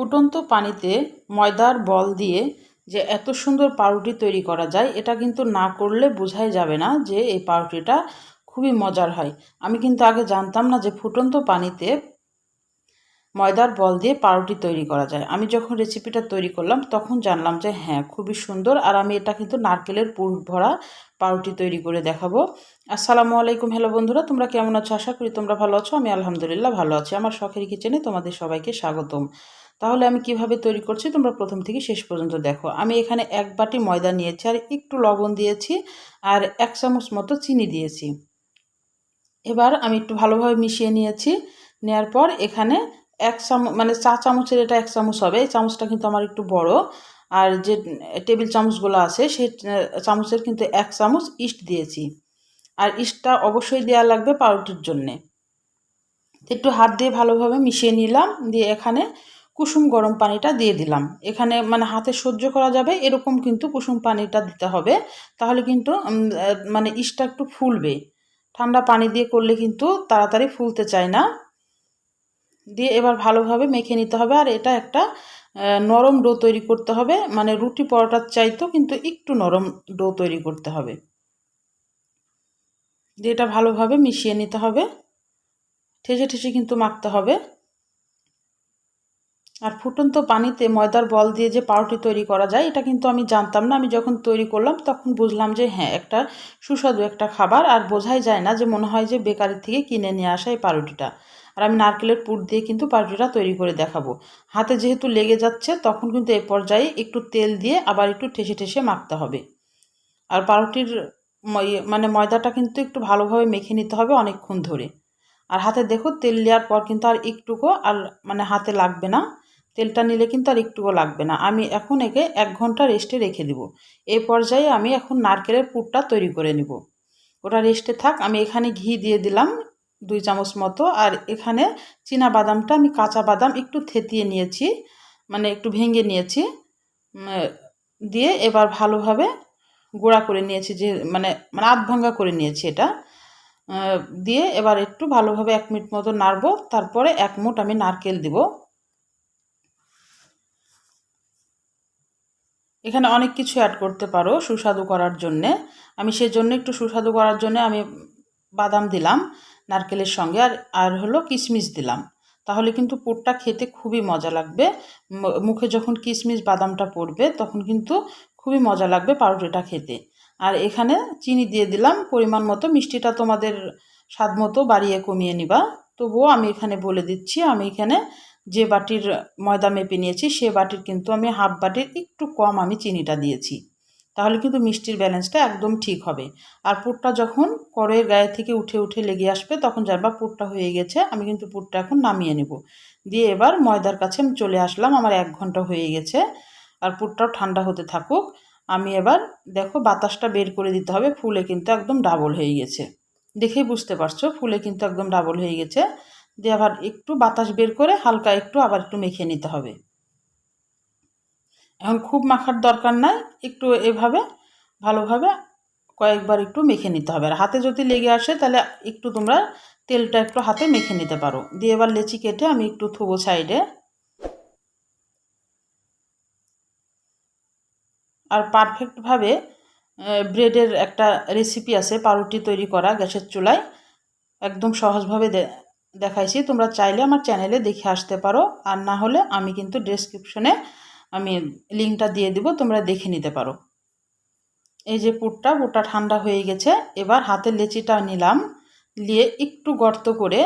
ফুটন্ত পানিতে ময়দার বল দিয়ে যে এত সুন্দর পাউরুটি তৈরি করা যায়, এটা কিন্তু না করলে বোঝাই যাবে না যে এই পাউরুটিটা খুবই মজার হয়। আমি কিন্তু আগে জানতাম না যে ফুটন্ত পানিতে ময়দার বল দিয়ে পাউরুটি তৈরি করা যায়। আমি যখন রেসিপিটা তৈরি করলাম, তখন জানলাম যে হ্যাঁ খুবই সুন্দর। আর আমি এটা কিন্তু নারকেলের পুর ভরা পাউরুটি তৈরি করে দেখাবো। আসসালামু আলাইকুম। হ্যালো বন্ধুরা, তোমরা কেমন আছো? আশা করি তোমরা ভালো আছো। আমি আলহামদুলিল্লাহ ভালো আছি। আমার শখের কিচেনে তোমাদের সবাইকে স্বাগতম। তাহলে আমি কীভাবে তৈরি করছি? তোমরা প্রথম থেকে শেষ পর্যন্ত দেখো। আমি এখানে এক বাটি ময়দা নিয়েছি আর একটু লবণ দিয়েছি আর এক চামচ মতো চিনি দিয়েছি। এবার আমি একটু ভালোভাবে মিশিয়ে নিয়েছি। নেওয়ার পর এখানে এক চামচ মানে চা চামচের এটা এক চামচ হবে। এই চামচটা কিন্তু আমার একটু বড়। আর যে টেবিল চামচগুলো আছে সেই চামচের কিন্তু এক চামচ ইস্ট দিয়েছি। আর ইস্টটা অবশ্যই দেওয়া লাগবে পাউরুটির জন্যে। একটু হাত দিয়ে ভালোভাবে মিশিয়ে নিলাম। দিয়ে এখানে কুসুম গরম পানিটা দিয়ে দিলাম। এখানে মানে হাতে সহ্য করা যাবে, এরকম কিন্তু কুসুম পানিটা দিতে হবে। তাহলে কিন্তু মানে ইস্টটা একটু ফুলবে। ঠান্ডা পানি দিয়ে করলে কিন্তু তাড়াতাড়ি ফুলতে চায় না। দিয়ে এবার ভালোভাবে মেখে নিতে হবে। আর এটা একটা নরম ডো তৈরি করতে হবে। মানে রুটি পরোটার চাইতো কিন্তু একটু নরম ডো তৈরি করতে হবে। দিয়ে এটা ভালোভাবে মিশিয়ে নিতে হবে। ঠেসে ঠেসে কিন্তু মাখতে হবে। আর ফুটন্ত পানিতে ময়দার বল দিয়ে যে পাউরুটি তৈরি করা যায়, এটা কিন্তু আমি জানতাম না। আমি যখন তৈরি করলাম, তখন বুঝলাম যে হ্যাঁ একটা সুস্বাদু একটা খাবার। আর বোঝাই যায় না যে মনে হয় যে বেকারির থেকে কিনে নিয়ে আসা এই পাউরুটিটা। আর আমি নারকেলের পুর দিয়ে কিন্তু পাউরুটিটা তৈরি করে দেখাবো। হাতে যেহেতু লেগে যাচ্ছে, তখন কিন্তু এ পর্যায়ে একটু তেল দিয়ে আবার একটু ঠেসে ঠেসে মাখতে হবে। আর পাউরুটির মানে ময়দাটা কিন্তু একটু ভালোভাবে মেখে নিতে হবে অনেকক্ষণ ধরে। আর হাতে দেখো, তেল নেওয়ার পর কিন্তু আর একটুকু আর মানে হাতে লাগবে না। তেলটা নিলে কিন্তু আর একটুকু লাগবে না। আমি এখন একে এক ঘণ্টা রেস্টে রেখে দিব। এই পর্যায়ে আমি এখন নারকেলের পুরটা তৈরি করে নিব। ওটা রেস্টে থাক, আমি এখানে ঘি দিয়ে দিলাম দুই চামচ মতো। আর এখানে চীনা বাদামটা আমি কাঁচা বাদাম একটু থেতিয়ে নিয়েছি মানে একটু ভেঙে নিয়েছি দিয়ে এবার ভালোভাবে গোড়া করে নিয়েছি যে মানে মানে আধ ভাঙ্গা করে নিয়েছি এটা। দিয়ে এবার একটু ভালোভাবে এক মিনিট মতো নাড়বো। তারপরে এক মুঠ আমি নারকেল দিব। এখানে অনেক কিছু অ্যাড করতে পারো সুস্বাদু করার জন্যে। আমি সেজন্য একটু সুস্বাদু করার জন্য আমি বাদাম দিলাম, নারকেলের সঙ্গে, আর আর হলো কিশমিশ দিলাম। তাহলে কিন্তু পুরটা খেতে খুবই মজা লাগবে। মুখে যখন কিশমিশ বাদামটা পড়বে, তখন কিন্তু খুবই মজা লাগবে পাউরুটিটা খেতে। আর এখানে চিনি দিয়ে দিলাম, পরিমাণ মতো। মিষ্টিটা তোমাদের স্বাদ মতো বাড়িয়ে কমিয়ে নিবা। তবুও আমি এখানে বলে দিচ্ছি, আমি এখানে যে বাটির ময়দা মেপে নিয়েছি, সে বাটির কিন্তু আমি হাফ বাটির একটু কম আমি চিনিটা দিয়েছি। তাহলে কিন্তু মিষ্টির ব্যালেন্সটা একদম ঠিক হবে। আর পুরটা যখন কড়ের গায়ে থেকে উঠে উঠে লেগে আসবে, তখন জানবা পুরটা হয়ে গেছে, আমি কিন্তু পুরটা এখন নামিয়ে নেব। দিয়ে এবার ময়দার কাছে আমি চলে আসলাম, আমার এক ঘণ্টা হয়ে গেছে, আর পুরটাও ঠান্ডা হতে থাকুক। আমি এবার দেখো বাতাসটা বের করে দিতে হবে, ফুলে কিন্তু একদম ডাবল হয়ে গেছে। দেখেই বুঝতে পারছ, ফুলে কিন্তু একদম ডাবল হয়ে গেছে। দিয়ে আবার একটু বাতাস বের করে হালকা একটু আবার একটু মেখে নিতে হবে। এখন খুব মাখার দরকার নাই, একটু এভাবে ভালোভাবে কয়েকবার একটু মেখে নিতে হবে। আর হাতে যদি লেগে আসে তাহলে একটু তোমরা তেলটা একটু হাতে মেখে নিতে পারো। দিয়ে এবার লেচি কেটে আমি একটু থুবো সাইডে। আর পারফেক্টভাবে ব্রেডের একটা রেসিপি আছে, পাউরুটি তৈরি করা গ্যাসের চুলায়। একদম সহজভাবে দেখাইছি, তোমরা চাইলে আমার চ্যানেলে দেখে আসতে পারো। আর না হলে আমি কিন্তু ডেসক্রিপশনে আমি লিঙ্কটা দিয়ে দিব, তোমরা দেখে নিতে পারো। এই যে পুরটা পুরটা ঠান্ডা হয়ে গেছে। এবার হাতের লেচিটা নিলাম। নিয়ে একটু গর্ত করে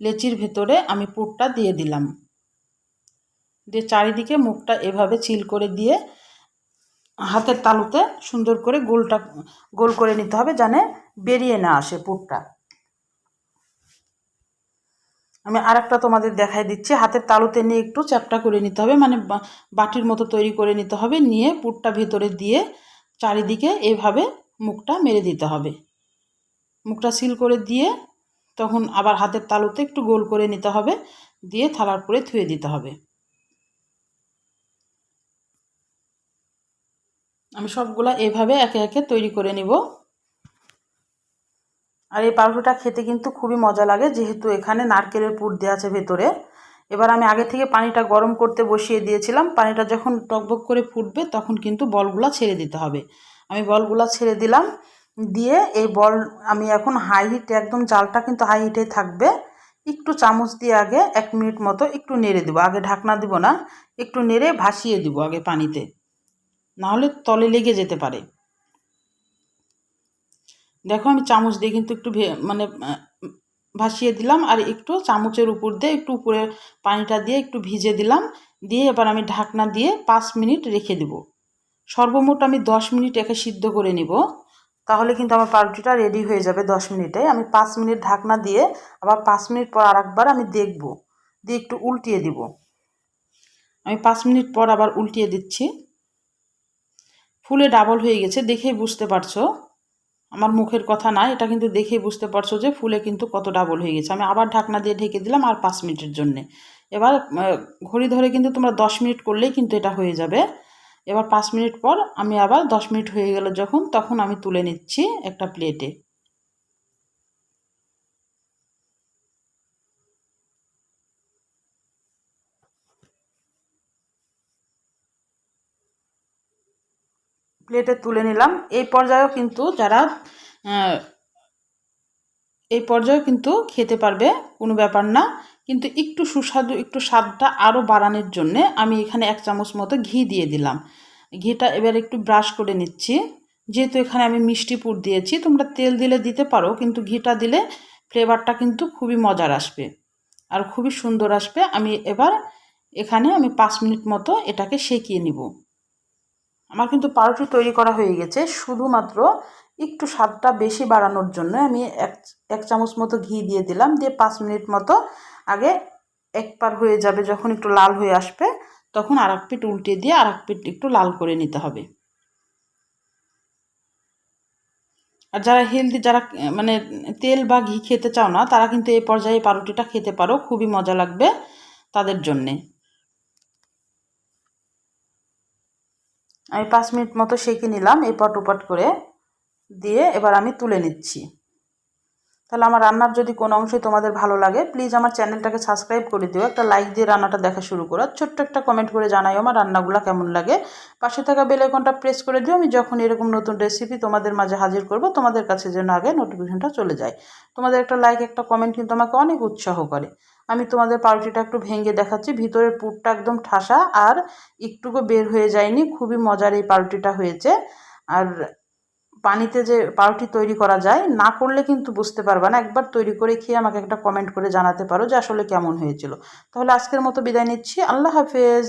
লেচির ভেতরে আমি পুরটা দিয়ে দিলাম। দিয়ে চারিদিকে মুখটা এভাবে চিল করে দিয়ে হাতের তালুতে সুন্দর করে গোলটা, গোল করে নিতে হবে জানে বেরিয়ে না আসে পুরটা। আমি আর একটা তোমাদের দেখাই দিচ্ছি। হাতের তালুতে নিয়ে একটু চ্যাপটা করে নিতে হবে। মানে বাটির মতো তৈরি করে নিতে হবে। নিয়ে পুরটা ভেতরে দিয়ে চারিদিকে এভাবে মুখটা মেরে দিতে হবে। মুখটা সিল করে দিয়ে তখন আবার হাতের তালুতে একটু গোল করে নিতে হবে। দিয়ে থালার পরে ধুয়ে দিতে হবে। আমি সবগুলা এভাবে একে একে তৈরি করে নিব। আর এই পাউরুটিটা খেতে কিন্তু খুবই মজা লাগে, যেহেতু এখানে নারকেলের পুর দেওয়া আছে ভেতরে। এবার আমি আগে থেকে পানিটা গরম করতে বসিয়ে দিয়েছিলাম, পানিটা যখন টকবক করে ফুটবে তখন কিন্তু বলগুলা ছেড়ে দিতে হবে। আমি বলগুলা ছেড়ে দিলাম, দিয়ে এই বল, আমি এখন হাই হিটে একদম জালটা কিন্তু হাই হিটে থাকবে। একটু চামচ দিয়ে আগে এক মিনিট মতো একটু নেড়ে দেবো, আগে ঢাকনা দিব না, একটু নেড়ে ভাসিয়ে দিব আগে পানিতে। নাহলে তলে লেগে যেতে পারে। দেখো আমি চামচ দিয়ে কিন্তু একটু মানে ভাসিয়ে দিলাম আর একটু চামচের উপর দিয়ে একটু উপরে পানিটা দিয়ে একটু ভিজে দিলাম। দিয়ে এবার আমি ঢাকনা দিয়ে পাঁচ মিনিট রেখে দেব। সর্বমোট আমি দশ মিনিট একে সিদ্ধ করে নিব। তাহলে কিন্তু আমার পাউরুটিটা রেডি হয়ে যাবে দশ মিনিটে। আমি পাঁচ মিনিট ঢাকনা দিয়ে আবার পাঁচ মিনিট পর আরেকবার আমি দেখব। দিয়ে একটু উল্টিয়ে দিব। আমি পাঁচ মিনিট পর আবার উল্টিয়ে দিচ্ছি। ফুলে ডাবল হয়ে গেছে, দেখেই বুঝতে পারছ। আমার মুখের কথা না, এটা কিন্তু দেখে বুঝতে পারছ যে ফুলে কিন্তু কত ডাবল হয়ে গেছে। আমি আবার ঢাকনা দিয়ে ঢেকে দিলাম আর পাঁচ মিনিটের জন্যে। এবার ঘড়ি ধরে কিন্তু তোমরা দশ মিনিট করলেই কিন্তু এটা হয়ে যাবে। এবার পাঁচ মিনিট পর আমি আবার দশ মিনিট হয়ে গেল যখন, তখন আমি তুলে নিচ্ছি একটা প্লেটে প্লেটে তুলে নিলাম। এই পর্যায়েও কিন্তু যারা এই পর্যায়েও কিন্তু খেতে পারবে, কোনো ব্যাপার না। কিন্তু একটু সুস্বাদু, একটু স্বাদটা আরও বাড়ানোর জন্যে আমি এখানে এক চামচ মতো ঘি দিয়ে দিলাম। ঘিটা এবার একটু ব্রাশ করে নিচ্ছি। যেহেতু এখানে আমি মিষ্টি পুর দিয়েছি, তোমরা তেল দিলে দিতে পারো, কিন্তু ঘিটা দিলে ফ্লেভারটা কিন্তু খুবই মজার আসবে আর খুবই সুন্দর আসবে। আমি এবার এখানে আমি পাঁচ মিনিট মতো এটাকে সেকিয়ে নিব। আমার কিন্তু পাউরুটি তৈরি করা হয়ে গেছে। শুধুমাত্র একটু স্বাদটা বেশি বাড়ানোর জন্য আমি এক এক চামচ মতো ঘি দিয়ে দিলাম। দিয়ে পাঁচ মিনিট মতো আগে এক পার হয়ে যাবে, যখন একটু লাল হয়ে আসবে, তখন আর এক পিঠ উল্টে দিয়ে আর এক পিঠ একটু লাল করে নিতে হবে। আর যারা হেলদি যারা মানে তেল বা ঘি খেতে চাও না, তারা কিন্তু এই পর্যায়ে পাউরুটিটা খেতে পারো। খুবই মজা লাগবে তাদের জন্যে। আমি পাঁচ মিনিট মতো সেঁকে নিলাম এপট ওপট করে দিয়ে এবার আমি তুলে নিচ্ছি। তাহলে আমার রান্নার যদি কোনো অংশই তোমাদের ভালো লাগে প্লিজ আমার চ্যানেলটাকে সাবস্ক্রাইব করে দিও, একটা লাইক দিয়ে রান্নাটা দেখা শুরু করো ছোট্ট একটা কমেন্ট করে জানাই আমার রান্নাগুলো কেমন লাগে। পাশে থাকা বেল আইকনটা প্রেস করে দিও, আমি যখন এরকম নতুন রেসিপি তোমাদের মাঝে হাজির করব, তোমাদের কাছে যেন আগে নোটিফিকেশনটা চলে যায়। তোমাদের একটা লাইক একটা কমেন্ট কিন্তু আমাকে অনেক উৎসাহ করে। আমি তোমাদের পাউরুটিটা একটু ভেঙে দেখাচ্ছি। ভিতরের পুরটা একদম ঠাসা আর একটুকু বের হয়ে যায়নি। খুবই মজার এই পাউরুটিটা হয়েছে। আর পানিতে যে পাউরুটি তৈরি করা যায়, না করলে কিন্তু বুঝতে পারবে না। একবার তৈরি করে খেয়ে আমাকে একটা কমেন্ট করে জানাতে পারো যে আসলে কেমন হয়েছিল। তাহলে আজকের মতো বিদায় নিচ্ছি। আল্লাহ হাফেজ।